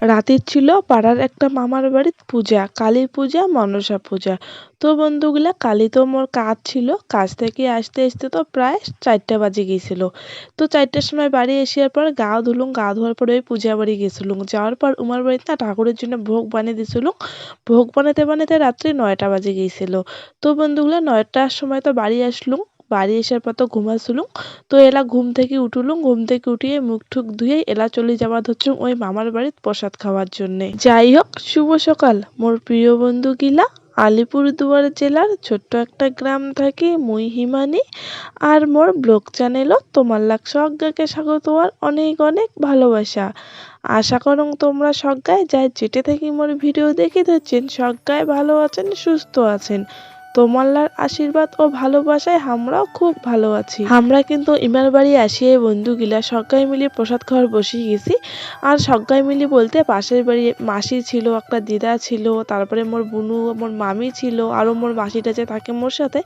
রাতের ছিল পাড়ার একটা মামার বাড়ির পূজা কালী পূজা, মনসা পূজা। তো বন্ধুগুলা, কালি তো মোর কাজ ছিল, কাজ থেকে আসতে আসতে তো প্রায় চারটা বাজে গিয়েছিল তো চারটার সময় বাড়ি আসার পর গা ধুলুম, গা ধোয়ার পরে ওই পূজা বাড়ি গেছিলুম। যাওয়ার পর উমার বাড়িতে না ঠাকুরের জন্য ভোগ বানিয়ে দিছিলুম। ভোগ বানাতে বানাতে রাত্রি নয়টা বাজে গিয়েছিল তো বন্ধুগুলা, নয়টার সময় তো বাড়ি আসলুম। বাড়ি আসার পর তো ঘুমাছিলুম তো এলা ঘুম থেকে উঠলুম ঘুম থেকে উঠিয়ে মুখ টুক ধুয়ে এলা চলে যাওয়া হচ্ছে ওই মামার বাড়ির প্রসাদ খাওয়ার জন্যে। যাই হোক, শুভ সকাল। মোর প্রিয় বন্ধু গিলা আলিপুরদুয়ার জেলার ছোট্ট একটা গ্রাম থাকি মুই হিমানি আর মোর ব্লগ চ্যানেলও তোমার লাগ সজ্ঞাকে স্বাগত আর অনেক অনেক ভালোবাসা। আশা করং তোমরা সজ্ঞায় যাই যেটে থেকে মোর ভিডিও দেখে ধরছেন, সজ্ঞায় ভালো আছেন, সুস্থ আছেন। তোমাল্লার আশীর্বাদ ও ভালোবাসায় আমরাও খুব ভালো আছি। আমরা কিন্তু ইমার বাড়ি আসিয়ে বন্ধুগুলা সজ্ঞায় মিলে প্রসাদ খাওয়ার বসে গেছি। আর সজ্ঞায় মিলে বলতে পাশের বাড়ি মাসি ছিল, একটা দিদা ছিল, তারপরে মোর বুনু, মোর মামি ছিল আরও মোর মাসিটা যে থাকে মোর সাথে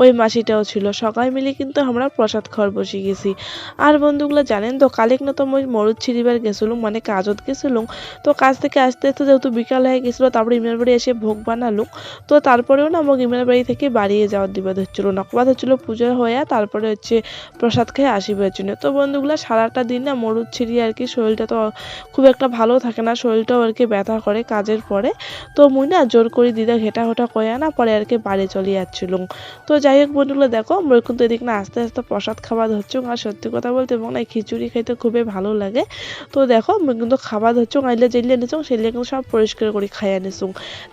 ওই মাসিটাও ছিল। সবাই মিলে কিন্তু আমরা প্রসাদ খাওয়ার বসে গেছি। আর বন্ধুগুলো জানেন তো কালিক না তো মই মরুদ ছিড়িবার গেছিলুম মানে কাজত গেছিলুম। তো কাজ থেকে আসতে আসতে যেহেতু বিকাল হয়ে গেছিল, তারপরে ইমের বাড়ি এসে ভোগ বানালুম। তো তারপরেও না আমাকে ইমের বাড়ি থেকে বাড়িয়ে যাওয়ার দিবাদ হচ্ছিল। নকবাদ হচ্ছিল পুজো হয়ে, তারপরে হচ্ছে প্রসাদ খেয়ে আসিবার জন্য তো বন্ধুগুলো সারাটা দিন না মরুদ ছিড়িয়ে আর কি শরীরটা তো খুব একটা ভালো থাকে না, শরীরটাও আর কি ব্যথা করে কাজের পরে। তো মুই না জোর করে দিদা ঘেটা ঘটা কয়া না পরে আর কি বাড়ি চলে যাচ্ছিলুম। তো যাই হোক বন্ধুগুলো দেখো, আমরা কিন্তু এদিক না আস্তে আস্তে প্রসাদ খাওয়া ধরছো আর সত্যি কথা বলতে এবং না খিচুড়ি খাইতে খুবই ভালো লাগে। তো দেখো আমি কিন্তু খাবার ধরছো আইলে জেলিয়ে নিছো সেগুলো কিন্তু সব পরিষ্কার করে খাইয়া নিছো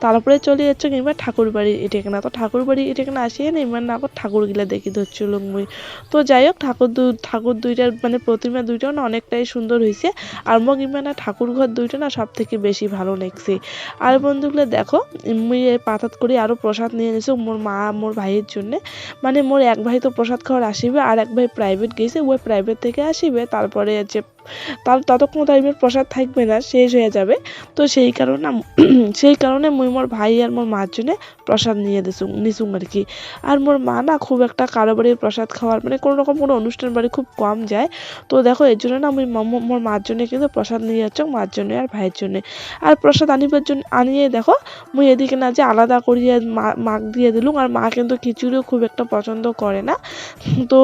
তারপরে চলে যাচ্ছ কিংবা ঠাকুর বাড়ি এটে না তো ঠাকুর বাড়ি এটে না আসিয়ে না এবার না, আবার ঠাকুরগুলা দেখি ধরছিল মুই তো যাই হোক, ঠাকুর দু ঠাকুর দুইটার মানে প্রতিমা দুইটাও না অনেকটাই সুন্দর হয়েছে আর মগ ইমানা ঠাকুর ঘর দুইটা না সব থেকে বেশি ভালো লাগছে। আর বন্ধুগুলো দেখো মুই পাতাত করে আরও প্রসাদ নিয়ে নিছো মোর মা, মোর ভাইয়ের জন্যে। মানে মোর এক ভাই তো প্রসাদ খাওয়ার আসিবে, আর এক ভাই প্রাইভেট গেছে, ওই প্রাইভেট থেকে আসিবে, তারপরে হচ্ছে তার ততক্ষণ টাইমের প্রসাদ থাকবে না, শেষ হয়ে যাবে। তো সেই কারণে সেই কারণে মুই মোর ভাই আর মোর মার জন্য প্রসাদ নিয়ে দিছুং নিছুং আর কি। আর মোর মা না খুব একটা কারও বাড়ির প্রসাদ খাওয়ার মানে কোনো রকম কোনো অনুষ্ঠান বাড়ি খুব কম যায়। তো দেখো, এর জন্য না আমি মোর মার জন্য কিন্তু প্রসাদ নিয়ে যাচ্ছ মার জন্য আর ভাইয়ের জন্য। আর প্রসাদ আনিবার জন্য আনিয়ে দেখো, মুই এদিকে না যে আলাদা করিয়ে মাক দিয়ে দিলুম। আর মা কিন্তু খিচুড়িও খুব একটা পছন্দ করে না। তো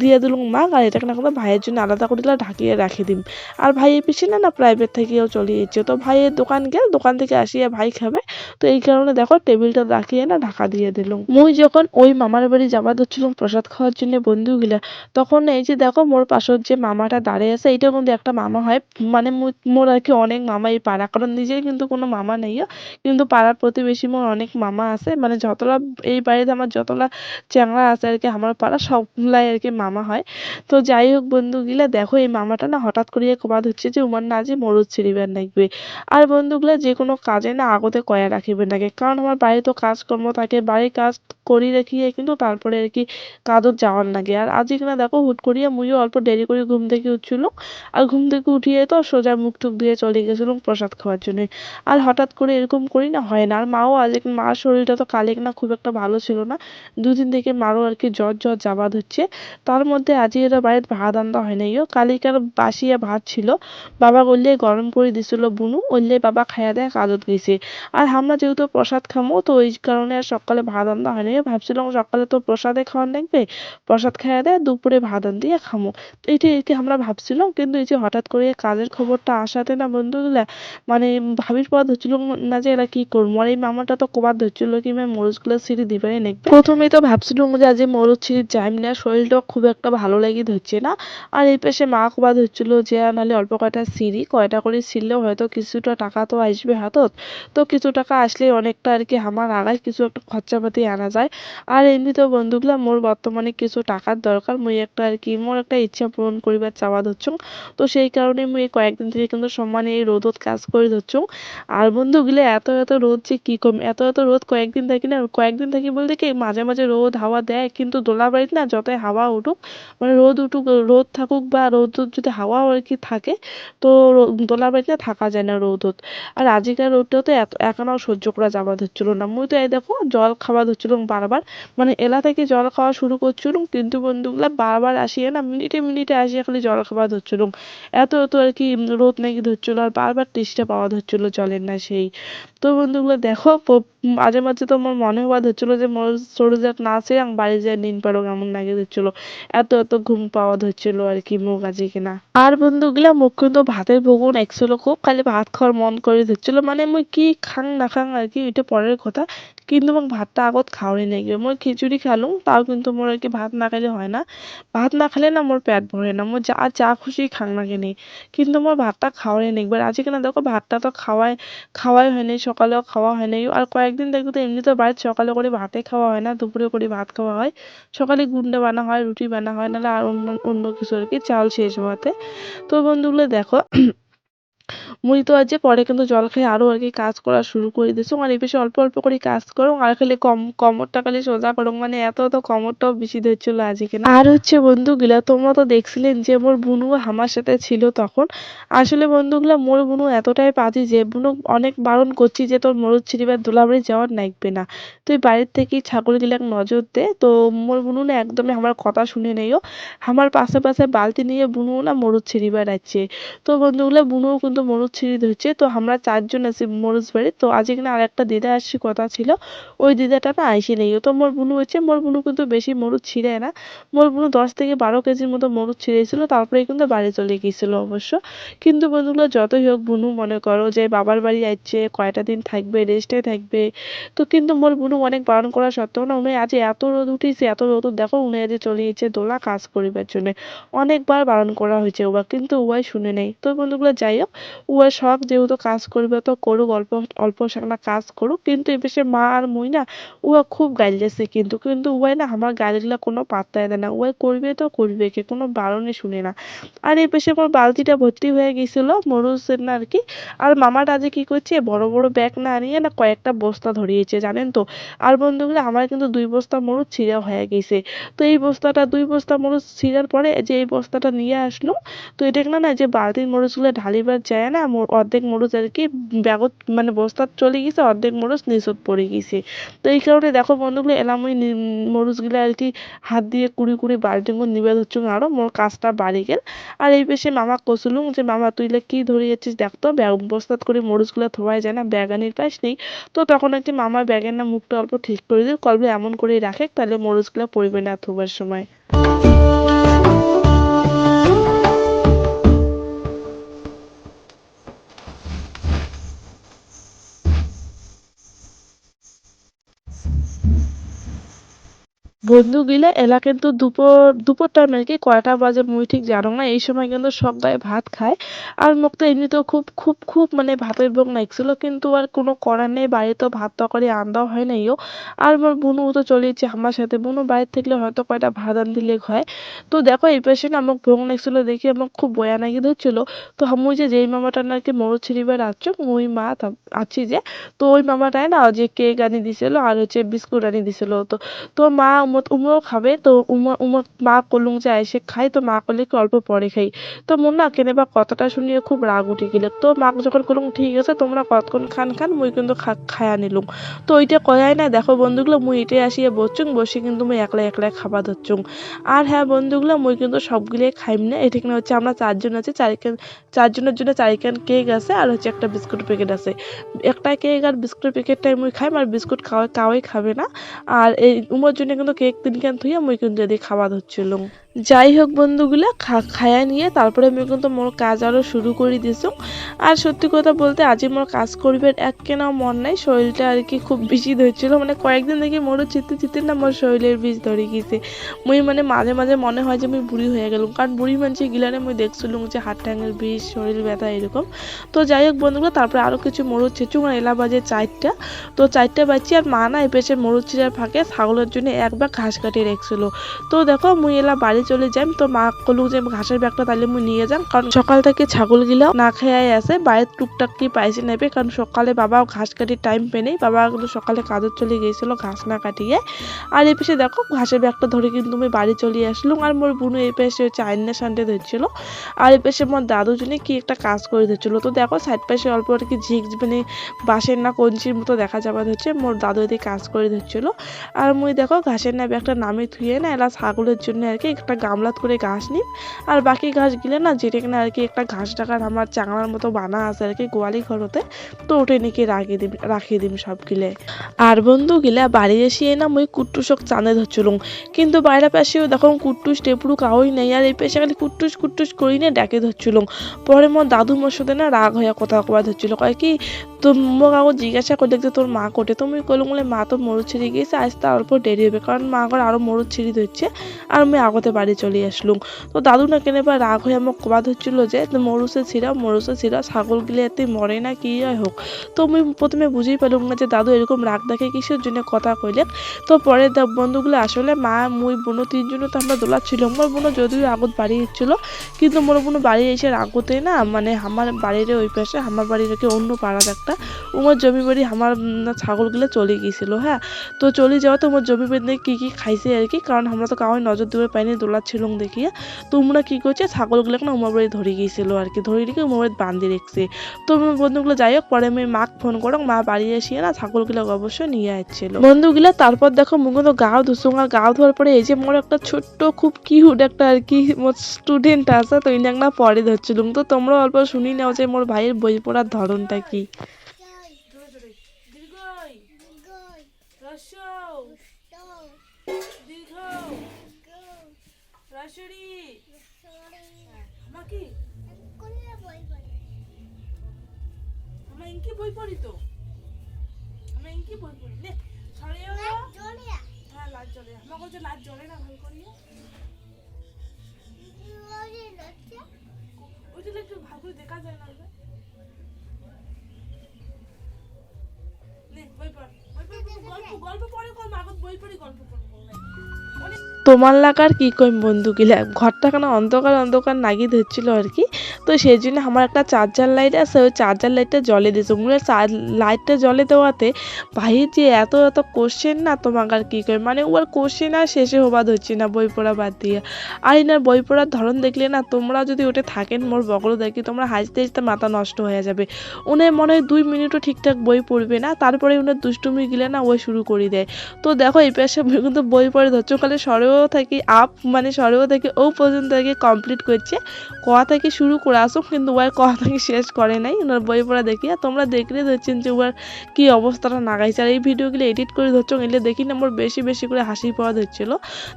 দিয়ে দিলুম মাক আর এটাকে না কিন্তু ভাইয়ের জন্য আলাদা করে দিলে ঢাকিয়ে রাখি দিম। আর ভাইয়ের পিছনে না প্রাইভেট থেকেও চলে যাচ্ছে তো ভাইয়ের দোকান গেল, দোকান থেকে আসিয়া ভাই খাবে। তো এই কারণে দেখো টেবিলটা রাখিয়ে না ঢাকা দিয়ে দিলুম। মুই যখন ওই মামার বাড়ি যাবা ধরছিলাম প্রসাদ খাওয়ার জন্য বন্ধুগুলা, তখন এই যে দেখো মোর পাশের যে মামাটা দাঁড়িয়ে আছে এইটা কিন্তু একটা মামা হয়। মানে মোর আর কি অনেক মামা এই পাড়া। কারণ নিজের কিন্তু কোনো মামা নেই কিন্তু পাড়ার প্রতিবেশী মোর অনেক মামা আছে। মানে যতলা এই বাড়িতে আমার যতলা চ্যাংড়া আছে আর কি, আমার পাড়া সবগুলাই আর কি মামা হয়। তো যাই হোক বন্ধুগুলা, দেখো এই মামাটা না হঠাৎ করিয়া কবাদ হচ্ছে যে উমার না যে মরদ ছিঁড়িবার লাগবে আর বন্ধুগুলা, যে কোনো কাজে না আগতে কয়া রাখিবেন লাগে কারণ আমার বাড়িতে কাজকর্ম থাকে, বাড়ির কাজ করি রাখিয়ে কিন্তু তারপরে আর কি কাজত যাওয়ার লাগে। আর আজকে না দেখো হুট করিয়া মুইও অল্প দেরি করে ঘুম থেকে উঠছিলাম। আর ঘুম থেকে উঠিয়ে তো সোজা মুখ টুক দিয়ে চলে গেছিলাম প্রসাদ খাওয়ার জন্য। আর হঠাৎ করে এরকম করি না, হয় না। আর মাও আজ মার শরীরটা তো কালেক না খুব একটা ভালো ছিল না। দুদিন থেকে মারও আর কি জ্বর জ্বর জাবাদ হচ্ছে। তার মধ্যে আজকে এরা বাড়িতে ভাত আনতে হয় নাই কালিকার বাসিয়া ভাত ছিল। বাবা বললে গরম করে দিছিল বুনু, বললে বাবা খাইয়া দেয় কাজত গেছে। আর আমরা যেহেতু প্রসাদ খামো, তো ওই কারণে আর সকালে ভাত আনতে হয় নাই। ভাবছিলাম সকালে তো প্রসাদে খাওয়ার লাগবে, প্রসাদ খাইয়া দেয় দুপুরে ভাত দিয়ে খামো। আর কি আমরা ভাবছিলাম, কিন্তু এই যে হঠাৎ করে কাজের খবরটা আসাতে না বন্ধুগুলা মানে ভাবির পর ধরছিল না যে এরা কি করব? আর এই মামাটা তো কবার ধরছিল কি আমি মরুচগুলো সিঁড়ি দিবারই নাকি প্রথমেই তো ভাবছিলাম যে আজ মরুচ সিঁড়ি যাইম না শরীরটা খুব একটা ভালো লাগি ধরছে না। আর এই পাশে মা কবার ধরছিল যে নাহলে অল্প কয়টা সিঁড়ি, কয়টা করে ছিঁড়লেও হয়তো কিছুটা টাকা তো আসবে হাতত। তো কিছু টাকা আসলে অনেকটা আর কি আমার আগায় কিছু একটা খরচাপাতি আনা যায়। আর এমনিতেও বন্ধুগুলা, মোর বর্তমানে কিছু টাকার দরকার, মুই একটা আর কি, মোর একটা ইচ্ছা পূরণ করিবার চাওয়া ধরছুম তো সেই কারণে মুই কয়েকদিন থেকে কিন্তু সমানে এই রোদত কাজ করে ধরছুম আর বন্ধুগুলো, এত এত রোদ যে কি কম, এত এত রোদ কয়েকদিন থাকি না, কয়েকদিন থাকি বলতে কি, মাঝে মাঝে রোদ হাওয়া দেয়, কিন্তু দোলা বাড়িতে না যতই হাওয়া উঠুক মানে রোদ উঠুক, রোদ থাকুক বা রোদ যদি হাওয়া আর কি থাকে, তো দোলা বাড়িতে থাকা যায় না রোদত। আর আজিকার রোদটাও তো এত একানাও সহ্য করা যাওয়া ধরছিল না। মুই তো এই দেখো, জল খাওয়া ধরছিলাম বারবার। মানে এলা থেকে জল খাওয়া শুরু করছিলাম, কিন্তু বন্ধুগুলা বারবার আসিয়ে না, মিনিটে মিনিটে আসিয়া খালি জল খাওয়া ধরছিলাম। এত এত আর কি রোদ নাকি ধরছিল, আর বারবার তেষ্টা পাওয়া ধরছিল জলের না সেই। তো বন্ধুগুলো দেখো মাঝে মাঝে তো আমার মনে হওয়া ধরছিল যে মোর সরে যাক, না আসে আমি বাড়ি যাই নিন পারো এমন লাগে ধরছিল। এত এত ঘুম পাওয়া ধরছিল আর কি মুখ আজি কিনা আর বন্ধুগুলা মুখ কিন্তু ভাতের ভোগন একছিল খুব, খালি ভাত খাওয়ার মন করে ধরছিল। মানে মই কি খাং না খাং আর কি, এটা পরের কথা। কিন্তু মোক ভাতটা আগত খাওয়াই নাই মই খিচুড়ি খালো, তাও কিন্তু মোর আর কি ভাত না খেলে হয় না। ভাত না খেলে না মোর পেট ভরে না, মই যা যা খুশি খাং না কেনে। কিন্তু মোর ভাতটা খাওয়াই নাই একবার আজকে না দেখো ভাতটা তো খাওয়াই খাওয়াই হয়নি সকালেও খাওয়া হয়নি আর কয়েকদিন দেখো তো এমনিতে বাড়িতে সকালে করে ভাতে খাওয়া হয় না দুপুরে করে ভাত খাওয়া হয়। সকালে গুন্ডে বানা হয় রুটি বানা হয় নাহলে আর অন্য অন্য কিছু আর কি চাল শেষ হওয়াতে তো বন্ধুগুলো দেখো মুই তো যে পরে কিন্তু জল খেয়ে আরও আর কি কাজ করা শুরু করে দিছো আর এই বেশি অল্প অল্প করে কাজ করো, আর খালি কম, কমরটা খালি সোজা করো। মানে এত তো কমরটাও বেশি ধরছিল আজকে আর হচ্ছে বন্ধুগুলা, তোমরা তো দেখছিলেন যে মোর বুনু আমার সাথে ছিল তখন। আসলে বন্ধুগুলা, মোর বুনু এতটাই পাজি যে বুনু অনেক বারণ করছি যে তোর মরুদ ছিড়িবার দোলাবাড়ি যাওয়ার নাইকবে না। তুই বাড়ির থেকেই ছাগলগুলাক নজর দে। তো মোর বুনু না একদমই আমার কথা শুনে নেইও আমার পাশে পাশে বালতি নিয়ে বুনু না মরুদ ছিড়িবার আছে। তো বন্ধুগুলো, বুনুও কিন্তু মরুদ ছিঁড়ি ধরছে তো আমরা চারজন আছি মরুজ বাড়ি। তো আজকে না আরেকটা দিদা আসছি, কথা ছিল। ওই দিদাটা না আইসি নেই। তো মোর বুনু হচ্ছে, মোর বুনু কিন্তু বেশি মরুদ ছিঁড়ে না। মোর বুনু দশ থেকে বারো কেজির মতো মরুদ ছিঁড়েছিল, তারপরে কিন্তু বাড়ি চলে গিয়েছিল অবশ্য। কিন্তু বন্ধুগুলো যতই হোক, বুনু মনে করো যে বাবার বাড়ি যাচ্ছে কয়টা দিন থাকবে রেস্টে থাকবে। তো কিন্তু মোর বুনু অনেক বারণ করা সত্ত্বেও না, উনি আজ এত রোদ উঠেছে এত রোদ দেখো, উনি আজ চলে গেছে দোলা কাজ করিবার জন্য। অনেকবার বারণ করা হয়েছে ওবা কিন্তু উহাই শুনে নেই। তো বন্ধুগুলো যাই হোক উহার শখ যেহেতু কাজ করবে তো করুক, অল্প অল্প সাকনা কাজ করুক, কিন্তু এ বেশে মা আর মুই না, উহা খুব গাইলেছে কিন্তু কিন্তু উহাই না আমার গালিগুলা কোনো পাত্তাই দেয় না উহাই করবে তো করবে কে কোনো বারণে শুনে না। আর এই পাশে আমার বালতিটা ভর্তি হয়ে গেছিল মরুচের না আর কি আর মামাটা আজকে কি করছে, বড় বড় ব্যাগ না নিয়ে না কয়েকটা বস্তা ধরিয়েছে, জানেন তো? আর বন্ধুগুলো, আমার কিন্তু দুই বস্তা মরুচ ছিঁড়া হয়ে গেছে। তো এই বস্তাটা, দুই বস্তা মরুচ ছিঁড়ার পরে যে এই বস্তাটা নিয়ে আসলো, তো এটা না না যে বালতির মরিচগুলো ঢালিবার যায় না অর্ধেক মরিচ আর কি ব্যাগত মানে বস্তাত চলে গেছে, অর্ধেক মরিচ নিচত পড়ে গেছে। তো এই কারণে দেখো বন্ধুগুলো এলাম ওই মরিচগুলো আর কি হাত দিয়ে কুড়ি কুড়ি করে নিবে হচ্ছে আরও, মোর কাজটা বাড়ি গেল। আর এই পেশে মামা কছিলুম যে, মামা তুইলে কি ধরিয়েছিস দেখতো ব্যাগ বস্তাত করে মরিচগুলো থোয়াই যায় না, ব্যাগ ব্যাগানির পাশ নেই। তো তখন একটি মামা ব্যাগের না মুখটা অল্প ঠিক করে দিল কলবে এমন করে রাখে, তাহলে মরিচগুলো পড়বে না থোবার সময়। বন্ধুগুলা এলা কিন্তু দুপুর দুপুর টাইম আর কি কয়টা বাজে মুই ঠিক জানো না। এই সময় কিন্তু সবাই ভাত খায়। আর মোক তো এমনিতেও খুব খুব খুব মানে ভাতের ভোগ লাগছিল, কিন্তু আর কোনো করার নেই। বাড়িতেও ভাত, তরকারি আনদাও হয় নাইও আর আমার বুনু তো চলে যাচ্ছে আমার সাথে। বুনু বাড়িতে থাকলে হয়তো কয়টা ভাত আন দিলে হয়। তো দেখো, এই পাশে না আমাকে ভোগ লাগছিল দেখে আমার খুব বয়া নাকি ধরছিল তো আমি যে যেই মামাটা নাকি মরু ছিড়িবার আসছো মুই, মা আছি যে, তো ওই মামাটাই না যে কেক আনি দিছিল আর হচ্ছে বিস্কুট আনি দিছিল। তো তো মা উমত উমও খাবে, তো উমা উমা মা কলুং যে আইসে খাই তো মা কলে কি অল্প পরে খাই। তো মোর না কেনেবা কথাটা শুনিয়ে খুব রাগ উঠে গেলে। তো মাক যখন কলুং ঠিক আছে, তোমরা কতক্ষণ খান খান, মুই কিন্তু খায়া নিলুম তো ওইটা কয়াই না দেখো বন্ধুগুলো, মুই এটাই আসিয়ে বসছুং বসে কিন্তু মুই একলা একলা খাবার ধরছুং আর হ্যাঁ বন্ধুগুলো, মুই কিন্তু সবগুলোই খাইম না। এটা কিনা হচ্ছে আমরা চারজন আছে চারিখান চারজনের জন্য চারিখান কেক আছে, আর হচ্ছে একটা বিস্কুট প্যাকেট আছে। একটা কেক আর বিস্কুটের প্যাকেটটাই মুই খাইম, আর বিস্কুট খাওয়া কাউই খাবে না। আর এই উমর জন্য কিন্তু কেক কেন থুইয়া মুই কিন্তু এদিকে খাওয়া ধরছিল যাই হোক বন্ধুগুলা, খা, খায়া নিয়ে তারপরে আমি কিন্তু মোর কাজ আরও শুরু করে দিছো। আর সত্যি কথা বলতে আজি মোর কাজ করিবার এক কেনাও মন নাই, শরীরটা আর কি খুব বেশি ধরছিল। মানে কয়েকদিন দেখি মোর চিত্তে চিত্তে না মোর শরীরের বীজ ধরে গেছে মুই মানে মাঝে মাঝে মনে হয় যে মুই বুড়ি হয়ে গেলাম, কারণ বুড়ি মানুষ গিলারে মুই দেখছিলাম যে হাত ট্যাঙের বীজ, শরীর ব্যথা এরকম। তো যাই হোক বন্ধুগুলো, তারপরে আরও কিছু মরুদ ছেচুং আর এলা বাজে চারটা তো চারটা বাজছি আর মা না এই পেছে মরুদ চিরার ফাঁকে ছাগলের জন্য একবার ঘাস কাটিয়ে রেখেছিল। তো দেখো মুই এলা বাড়ি চলে যাই তো মা কলু যে, ঘাসের ব্যাগটা তাহলে মুই নিয়ে যাম। কারণ সকাল থেকে ছাগল গিলাও না খেয়ে আছে। বাইরের টুকটাক কি পাইছে নেবে কারণ সকালে বাবা ঘাস কাটির টাইম পে নেই। বাবা কিন্তু সকালে কাজের চলে গিয়েছিল ঘাস না কাটিয়ে। আর এই পাশে দেখো, ঘাসের ব্যাগটা ধরে কিন্তু আমি বাড়ি চলে আসলাম। আর মোর বুনু এই পাশে হচ্ছে আইনা সানডে ধরছিল। আর এই পাশে মোর দাদু জনে কি একটা কাজ করে ধরছিল। তো দেখো সাইড পাশে অল্প আর কি ঝিক মানে বাঁশের না কঞ্চির মতো দেখা যাবা হচ্ছে। মোর দাদু এদিকে কাজ করে ধরছিল। আর মুই দেখো, ঘাসের না ব্যাগটা নামে থুয়ে না এলা ছাগলের জন্য আর কি একটা গামলাত করে ঘাস নিম আর বাকি ঘাস গিলে না যেটা কিনা আর কি একটা ঘাস টাকার আমার চাংলার মতো বানা আছে আর কি গোয়ালি ঘরতে, তো ওটা নাকি রাখি দিম রাখি দিম সব গিলে। আর বন্ধু গিলা বাড়ি এসিয়ে না মুই কুট্টুসক চাঁদে ধরছিলুম, কিন্তু বাইরে পাশেও দেখো কুট্টুস টেপুরু কাউই নেই, আর এই পেশে খালি কুট্টুস কুট্টুস করি না ডাকে ধরছিলুম। পরে মোর দাদু মোর সাথে না রাগ হইয়া কথা কবা ধরছিল, কয় কি তো মোক আগো জিজ্ঞাসা করলে যে তোর মা কোটে তুমি কলম বলে মা তো মরু ছিঁড়ে গিয়েছে, আজ তো অল্প দেরি হবে, কারণ মা আগর আরও মরু ছিঁড়ি ধরছে, আর আমি আগতে বাড়ি চলে আসলুম। তো দাদু না কেনে বা রাগ হয়ে আমার কবা ধরছিল যে মরুসে ছিঁড়াও মরুসে ছিঁড়াও, ছাগল গিলে এতে মরে না, কি হোক? তো আমি প্রথমে বুঝেই পেলাম না যে দাদু এরকম রাগ দেখে কিসের জন্য কথা কইলে। তো পরে বন্ধুগুলো আসলে মা, মুই বোনো তিনজনও তো আমরা দোলা ছিল মোর বোনো যদিও আগত বাড়ি এসেছিল কিন্তু মোর বোনো বাড়ি এসে আগতে না মানে আমার বাড়ির ওই পাশে, আমার বাড়ির অন্য পাড়ার একটা, উমার জমি বাড়ি আমার ছাগলগুলো চলে গিয়েছিল হ্যাঁ? তো চলে যাওয়া তো আমার জমি বাড়ি কি কি খাইছে আর কি, কারণ আমরা তো কাউই নজর দিতে পাইনি ছিলং দেখিয়ে। তোমরা কি করছে ছাগলগুলো না উমার বাড়ি ধরে গিয়েছিল আর কি। ধরে রেখে উমার বাড়ি বান্ধি রেখছে। তো আমার বন্ধুগুলো যাই হোক, পরে আমি মাক ফোন করো মা বাড়ি এসিয়ে না ছাগলগুলো অবশ্যই নিয়ে আসছিল। বন্ধুগুলা, তারপর দেখো মুখ তো গাও ধুসুং, আর গাও ধোয়ার পরে এই যে মোর একটা ছোট্ট, খুব কিউট একটা আর কি, মোর স্টুডেন্ট আছে, তো ইনাক না পরে ধরছিলুম। তো তোমরা অল্প শুনি নাও যে মোর ভাইয়ের বই পড়ার ধরনটা কি। ইনকি বই পড়ি তো? আমি ইনকি বই পড়ি। নে সরে হ্যাঁ লাজ জ্বলে আমার কাছে লাজ জ্বলে না ভালো করিয়ে ওইটা একটু ভালো করে দেখা যায় না নে বই পড়। বই পড় গল্প গল্প পড়ে কর মাগত বই পড়ি গল্প অনেক তোমার লাগার কি কইম বন্ধু গিলা? ঘরটা কেন অন্ধকার অন্ধকার নাগি ধরছিল আর কি। তো সেই জন্য আমার একটা চার্জার লাইট আছে, ওই চার্জার লাইটটা জলে দিয়েছে। মনে লাইটটা জলে দেওয়াতে ভাইয়ের যে এত এত কোশ্চেন না তোমাকে আর কী কই মানে ওর কোশ্চেন আর শেষে হবা ধরছি না বই পড়া বাদ দিয়ে। আর এনার বই পড়ার ধরন দেখলে না, তোমরা যদি ওটা থাকেন মোর বগল দেখি তোমরা হাসতে হাসতে মাথা নষ্ট হয়ে যাবে। উনি মনে হয় দুই মিনিটও ঠিকঠাক বই পড়বে না, তারপরে উনার দুষ্টুমি গিলে না ওই শুরু করে দেয়। তো দেখো এই পাশে কিন্তু বই পড়ে ধরছো, খালি সরেও থাকি আপ মানে সরেও থেকে, ও পর্যন্ত কি কমপ্লিট করছে। ক থেকে শুরু করে আসো কিন্তু ওর ক থেকে শেষ করে নাই ওনার বই পড়া দেখি। আর তোমরা দেখলে ধরছেন যে ওয়ার কী অবস্থাটা নাগাইছে। আর এই ভিডিওগুলো এডিট করে ধরছো, এলে দেখি না আমার বেশি বেশি করে হাসি পাওয়া ধরছিল।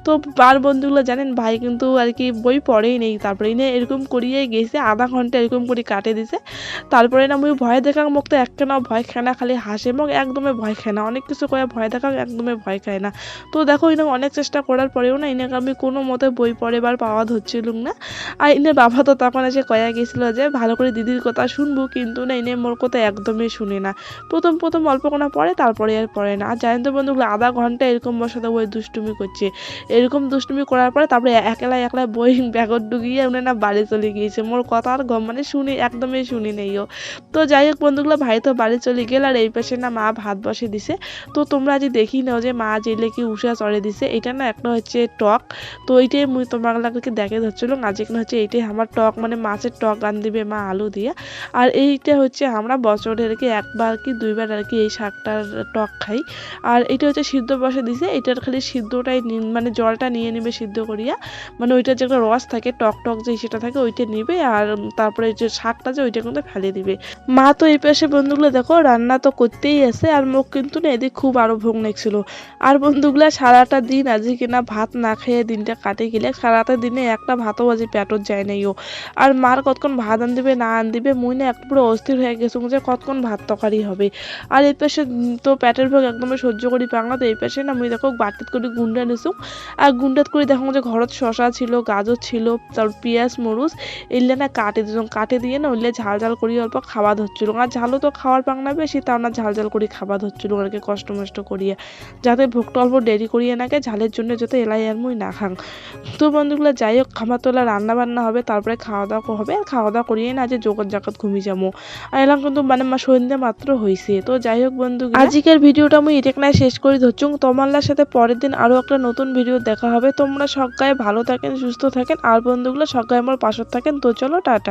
তো বার বন্ধুগুলো জানেন, ভাই কিন্তু আর কি বই পড়েই নেই। তারপরে এনে এরকম করিয়ে গেছে, আধা ঘণ্টা এরকম করে কাটে দিছে। তারপরে না মুই ভয় দেখা মোক তো একখানা ভয় খায় না, খালি হাসে, মোক একদমই ভয় খায় না। অনেক কিছু করে ভয় দেখা একদমই ভয় খায় না। তো দেখো ইনাক অনেক চেষ্টা করার পরেও না ইনাকে আমি কোনো মতে বই পড়েবার পাওয়া ধরছিলুম না। আর ইনের বাবা তো তখন এসে কয়া গেছিল যে, ভালো করে দিদির কথা শুনব কিন্তু না ইনে মোর কথা একদমই শুনে না। প্রথম প্রথম অল্প কোনা পড়ে, তারপরে আর পড়ে না। আর জানেন তো বন্ধুগুলো, আধা ঘণ্টা এরকম সাথে ওই দুষ্টুমি করছে। এরকম দুষ্টুমি করার পরে তারপরে একলা একলা বই ব্যাগত ঢুকিয়ে উনি না বাড়ি চলে গিয়েছে। মোর কথা আর গম মানে শুনি একদমই শুনি নেই ও। তো যাই হোক বন্ধুগুলো, ভাই তো বাড়ি চলে গেল আর এই পাশে না মা ভাত বসে দিছে। তো তোমরা আজ দেখি নাও যে মা জেলে কি উষা চড়ে দিছে। এটা না একটা হচ্ছে টক। তো ওইটাই মুই তোমার লাগকে দেখে ধরছিল আজ এখানে হচ্ছে এইটাই আমার টক মানে মাছের টক আন দিবে মা আলু দিয়ে। আর এইটা হচ্ছে আমরা বছরে আর কি একবার কি দুইবার আর কি এই শাকটার টক খাই। আর এটা হচ্ছে সিদ্ধ বসে দিছে। এটার খালি সিদ্ধটাই মানে জলটা নিয়ে নিবে সিদ্ধ করিয়া। মানে ওইটার যে একটা রস থাকে, টক টক যে সেটা থাকে, ওইটা নিবে। আর তারপরে যে শাকটা যে ওইটা কিন্তু ফেলে দিবে। মা তো এই পাশে বন্ধুগুলো দেখো, রান্না তো করতেই আছে। আর মুখ কিন্তু না এদিক খুব আরও ভোগ নেছিল আর বন্ধুগুলা সারাটা দিন আজকে কিনা ভাত না খেয়ে দিনটা কাটে গেলে সারাতে দিনে একটা ভাতও আজ পেটত যায় নাই ও আর মার কতক্ষণ ভাত আন দিবে না আন দিবে মুই না একটু পুরো অস্থির হয়ে গেছো যে কতক্ষণ ভাত তরকারি হবে। আর এই পাশে তো পেটের ভোগ একদমই সহ্য করি পাং না, তো এই পাশে না মুই দেখো বাটিত করে গুন্ডা নিছো। আর গুন্ডাত করে দেখো যে ঘরত শশা ছিল গাজর ছিল তারপর পেঁয়াজ মরুচ এগুলো না কাটে দিলাম কাটে দিয়ে না ওইলে ঝাল ঝাল করি অল্প খাওয়া ধরছিল আর ঝালও তো খাওয়ার পাং না বেশি তাও না ঝাল ঝাল করে খাওয়া ধরছিল আর কি কষ্ট মষ্ট করিয়ে যাতে ভোগটা অল্প দেরি করিয়ে নাকে ঝালের জন্য যাতে এলাই আর মুই না খাং। তো বন্ধুগুলো যাই হোক খামার তোলা রান্না বান্না হবে, তারপরে খাওয়া দাওয়া হবে। আর খাওয়া দাওয়া করিয়ে না যে জগৎ জাগত ঘুমিয়ে যাব আর এলাম কিন্তু মানে সন্ধ্যে মাত্র হয়েছে তো যাই হোক বন্ধু আজকের ভিডিওটা মুই এটাকে শেষ করে। ধরছুং তোমার সাথে পরের দিন আরও একটা নতুন ভিডিও দেখা হবে। তোমরা সবাই ভালো থাকেন, সুস্থ থাকেন। আর বন্ধুগুলো সবাই আমার পাশে থাকেন। তো চলো, টাটা।